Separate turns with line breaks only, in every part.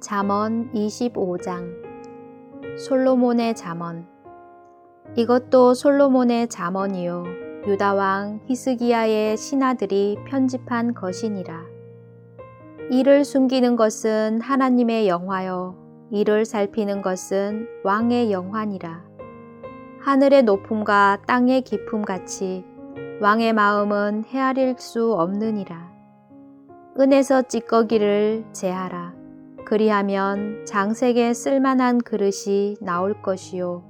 잠언 25장 솔로몬의 잠언 이것도 솔로몬의 잠언이요 유다 왕 히스기야의 신하들이 편집한 것이니라 이를 숨기는 것은 하나님의 영화요 이를 살피는 것은 왕의 영화니라 하늘의 높음과 땅의 깊음 같이 왕의 마음은 헤아릴 수 없느니라 은에서 찌꺼기를 제하라 그리하면 장색에 쓸만한 그릇이 나올 것이요.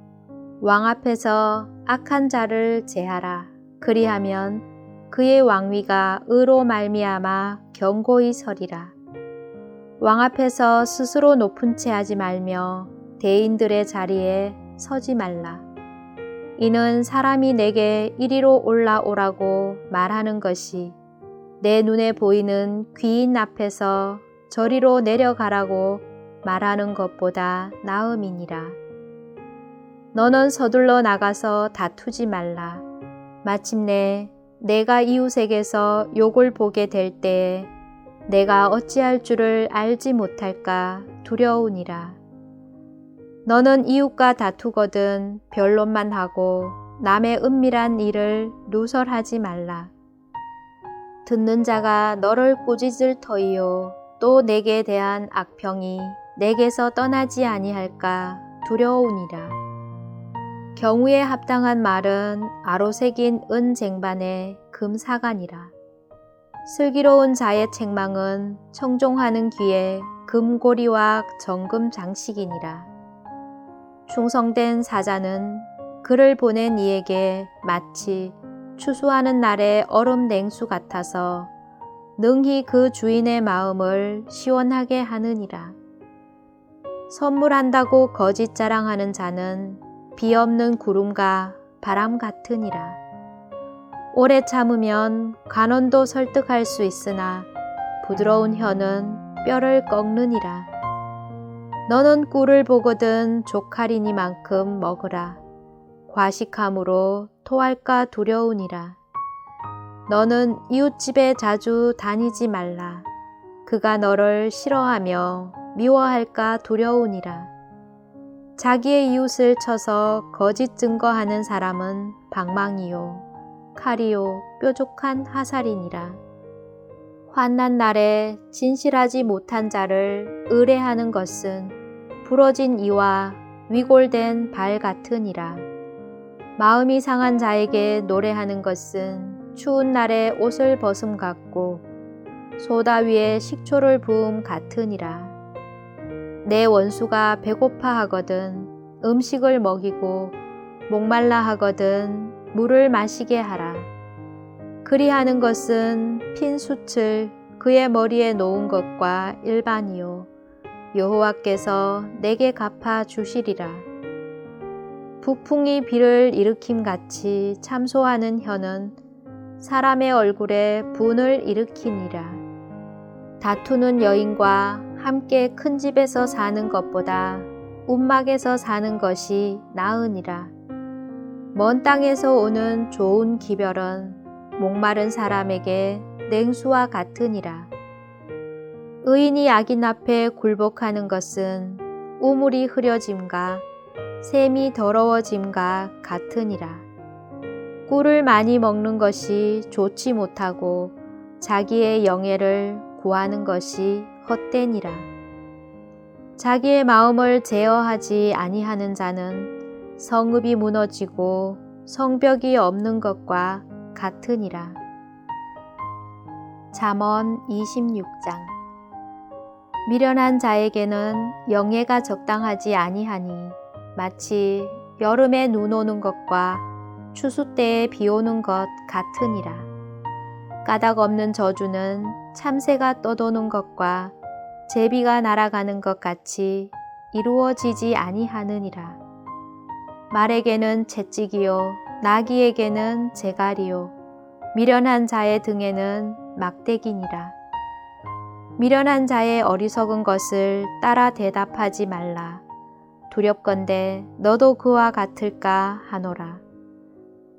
왕 앞에서 악한 자를 제하라. 그리하면 그의 왕위가 의로 말미암아 경고히 서리라. 왕 앞에서 스스로 높은 채 하지 말며 대인들의 자리에 서지 말라. 이는 사람이 내게 이리로 올라오라고 말하는 것이 내 눈에 보이는 귀인 앞에서 저리로 내려가라고 말하는 것보다 나음이니라. 너는 서둘러 나가서 다투지 말라. 마침내 내가 이웃에게서 욕을 보게 될 때에 내가 어찌할 줄을 알지 못할까 두려우니라. 너는 이웃과 다투거든 변론만 하고 남의 은밀한 일을 누설하지 말라. 듣는 자가 너를 꾸짖을 터이요 또 내게 대한 악평이 내게서 떠나지 아니할까 두려우니라. 경우에 합당한 말은 아로색인 은 쟁반에 금 사간이라. 슬기로운 자의 책망은 청종하는 귀에 금고리와 정금 장식이니라. 충성된 사자는 그를 보낸 이에게 마치 추수하는 날의 얼음 냉수 같아서 능히 그 주인의 마음을 시원하게 하느니라. 선물한다고 거짓 자랑하는 자는 비 없는 구름과 바람 같으니라. 오래 참으면 간원도 설득할 수 있으나 부드러운 혀는 뼈를 꺾느니라. 너는 꿀을 보거든 조카리니만큼 먹으라. 과식함으로 토할까 두려우니라. 너는 이웃집에 자주 다니지 말라. 그가 너를 싫어하며 미워할까 두려우니라. 자기의 이웃을 쳐서 거짓 증거하는 사람은 방망이요, 칼이요, 뾰족한 하살이니라. 환난 날에 진실하지 못한 자를 의뢰하는 것은 부러진 이와 위골된 발 같으니라. 마음이 상한 자에게 노래하는 것은 추운 날에 옷을 벗음 같고 소다 위에 식초를 부음 같으니라. 내 원수가 배고파 하거든 음식을 먹이고 목말라 하거든 물을 마시게 하라. 그리하는 것은 핀 숯을 그의 머리에 놓은 것과 일반이요 여호와께서 내게 갚아 주시리라. 부풍이 비를 일으킴 같이 참소하는 혀는 사람의 얼굴에 분을 일으키니라. 다투는 여인과 함께 큰 집에서 사는 것보다 운막에서 사는 것이 나으니라. 먼 땅에서 오는 좋은 기별은 목마른 사람에게 냉수와 같으니라. 의인이 악인 앞에 굴복하는 것은 우물이 흐려짐과 샘이 더러워짐과 같으니라. 꿀을 많이 먹는 것이 좋지 못하고 자기의 영예를 구하는 것이 헛되니라. 자기의 마음을 제어하지 아니하는 자는 성읍이 무너지고 성벽이 없는 것과 같으니라. 잠언 26장 미련한 자에게는 영예가 적당하지 아니하니 마치 여름에 눈 오는 것과 추수 때에 비 오는 것 같으니라. 까닭 없는 저주는 참새가 떠도는 것과 제비가 날아가는 것 같이 이루어지지 아니하느니라. 말에게는 채찍이요, 나귀에게는 재갈이요, 미련한 자의 등에는 막대기니라. 미련한 자의 어리석은 것을 따라 대답하지 말라. 두렵건대 너도 그와 같을까 하노라.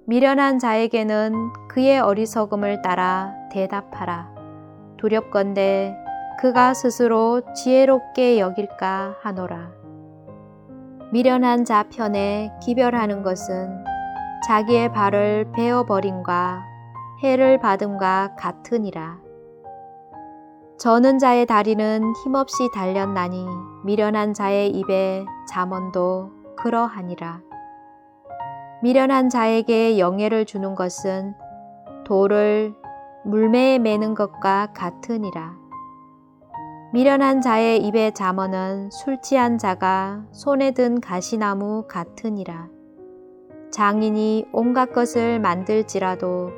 미련한 자에게는 그의 어리석음을 따라 대답하라. 두렵건대 그가 스스로 지혜롭게 여길까 하노라. 미련한 자 편에 기별하는 것은 자기의 발을 베어버림과 해를 받음과 같으니라. 저는 자의 다리는 힘없이 달렸나니 미련한 자의 입에 자언도 그러하니라. 미련한 자에게 영예를 주는 것은 돌을 물매에 매는 것과 같으니라. 미련한 자의 입의 잠언은 술 취한 자가 손에 든 가시나무 같으니라. 장인이 온갖 것을 만들지라도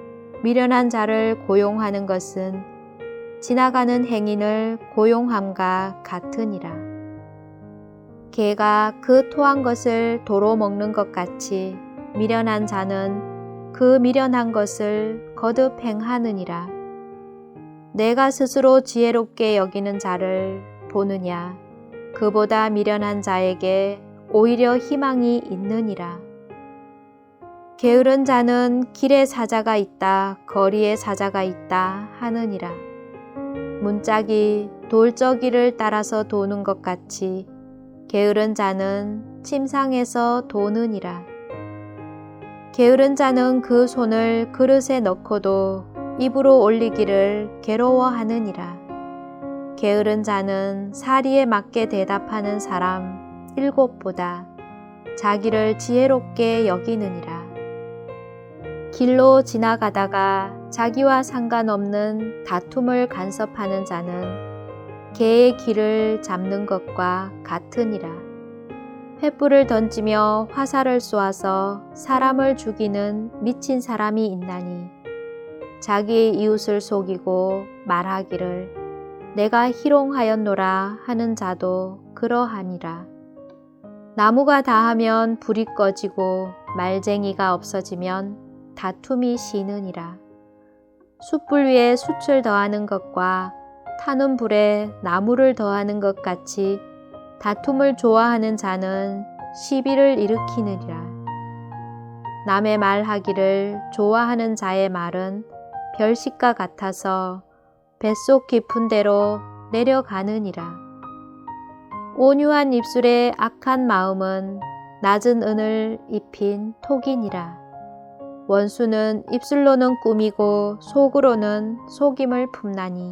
미련한 자를 고용하는 것은 지나가는 행인을 고용함과 같으니라. 개가 그 토한 것을 도로 먹는 것 같이 미련한 자는 그 미련한 것을 거듭 행하느니라. 내가 스스로 지혜롭게 여기는 자를 보느냐. 그보다 미련한 자에게 오히려 희망이 있느니라. 게으른 자는 길에 사자가 있다, 거리에 사자가 있다 하느니라. 문짝이 돌저기를 따라서 도는 것 같이 게으른 자는 침상에서 도느니라. 게으른 자는 그 손을 그릇에 넣고도 입으로 올리기를 괴로워하느니라. 게으른 자는 사리에 맞게 대답하는 사람 일곱보다 자기를 지혜롭게 여기느니라. 길로 지나가다가 자기와 상관없는 다툼을 간섭하는 자는 개의 길을 잡는 것과 같으니라. 횃불을 던지며 화살을 쏘아서 사람을 죽이는 미친 사람이 있나니 자기의 이웃을 속이고 말하기를 내가 희롱하였노라 하는 자도 그러하니라. 나무가 다하면 불이 꺼지고 말쟁이가 없어지면 다툼이 쉬느니라. 숯불 위에 숯을 더하는 것과 타는 불에 나무를 더하는 것 같이 다툼을 좋아하는 자는 시비를 일으키느니라. 남의 말하기를 좋아하는 자의 말은 별식과 같아서 뱃속 깊은 대로 내려가느니라. 온유한 입술의 악한 마음은 낮은 은을 입힌 톡이니라. 원수는 입술로는 꾸미고 속으로는 속임을 품나니.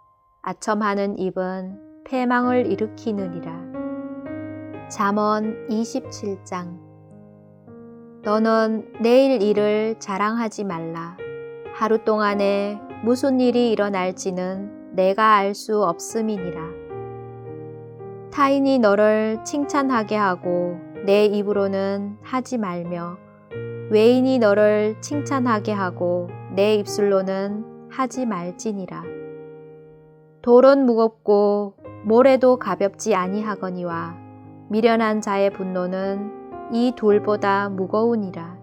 아첨하는 입은 패망을 일으키느니라. 잠언 27장 너는 내일 일을 자랑하지 말라. 하루 동안에 무슨 일이 일어날지는 내가 알 수 없음이니라. 타인이 너를 칭찬하게 하고 내 입으로는 하지 말며 외인이 너를 칭찬하게 하고 내 입술로는 하지 말지니라. 돌은 무겁고 모래도 가볍지 아니하거니와 미련한 자의 분노는 이 돌보다 무거우니라.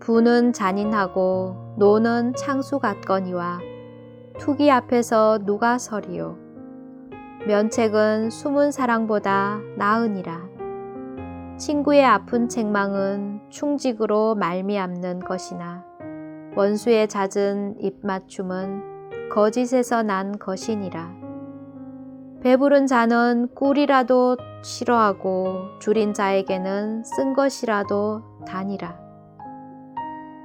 분은 잔인하고 노는 창수 같거니와 투기 앞에서 누가 서리요. 면책은 숨은 사랑보다 나으니라. 친구의 아픈 책망은 충직으로 말미암는 것이나 원수의 잦은 입맞춤은 거짓에서 난 것이니라. 배부른 자는 꿀이라도 싫어하고 줄인 자에게는 쓴 것이라도 단이라.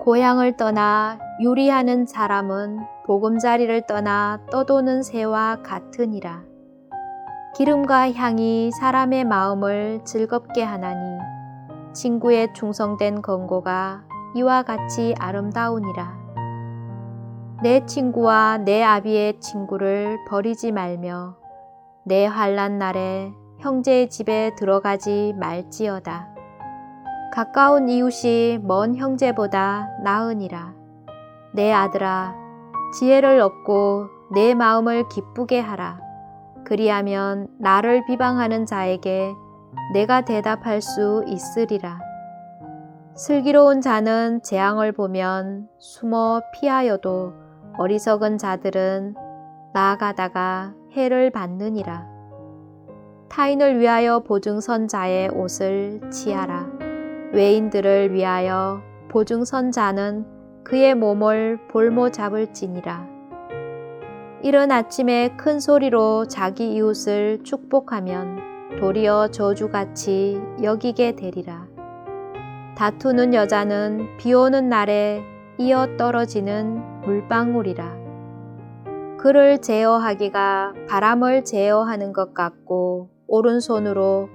고향을 떠나 유리하는 사람은 보금자리를 떠나 떠도는 새와 같으니라. 기름과 향이 사람의 마음을 즐겁게 하나니 친구의 충성된 권고가 이와 같이 아름다우니라. 내 친구와 내 아비의 친구를 버리지 말며 내 환란 날에 형제의 집에 들어가지 말지어다. 가까운 이웃이 먼 형제보다 나으니라. 내 아들아, 지혜를 얻고 내 마음을 기쁘게 하라. 그리하면 나를 비방하는 자에게 내가 대답할 수 있으리라. 슬기로운 자는 재앙을 보면 숨어 피하여도 어리석은 자들은 나아가다가 해를 받느니라. 타인을 위하여 보증선 자의 옷을 지하라. 외인들을 위하여 보증선 자는 그의 몸을 볼모 잡을지니라. 이른 아침에 큰 소리로 자기 이웃을 축복하면 도리어 저주같이 여기게 되리라. 다투는 여자는 비 오는 날에 이어 떨어지는 물방울이라. 그를 제어하기가 바람을 제어하는 것 같고 오른손으로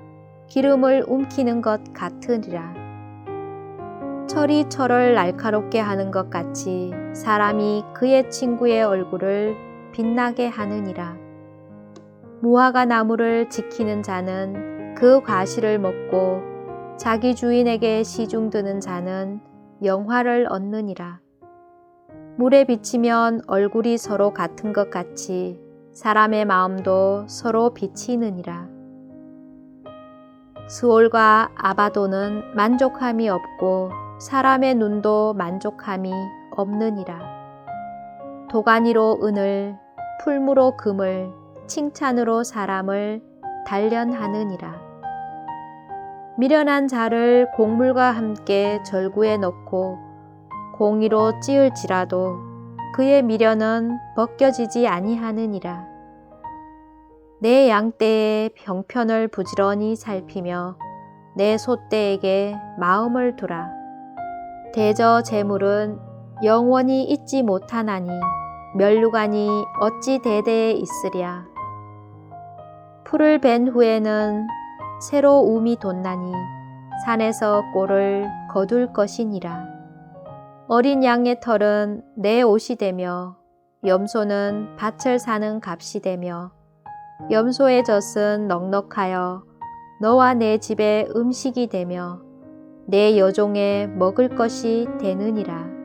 기름을 움키는 것 같으리라. 철이 철을 날카롭게 하는 것 같이 사람이 그의 친구의 얼굴을 빛나게 하느니라. 무화과 나무를 지키는 자는 그 과실을 먹고 자기 주인에게 시중드는 자는 영화를 얻느니라. 물에 비치면 얼굴이 서로 같은 것 같이 사람의 마음도 서로 비치느니라. 스올과 아바도는 만족함이 없고 사람의 눈도 만족함이 없느니라. 도가니로 은을, 풀무로 금을, 칭찬으로 사람을 단련하느니라. 미련한 자를 곡물과 함께 절구에 넣고 공의로 찌을지라도 그의 미련은 벗겨지지 아니하느니라. 내 양떼의 병편을 부지런히 살피며 내 소떼에게 마음을 두라. 대저 재물은 영원히 잊지 못하나니 멸류관이 어찌 대대에 있으랴. 풀을 벤 후에는 새로 움이 돋나니 산에서 꼴을 거둘 것이니라. 어린 양의 털은 내 옷이 되며 염소는 밭을 사는 값이 되며 염소의 젖은 넉넉하여 너와 내 집의 음식이 되며 내 여종에 먹을 것이 되느니라.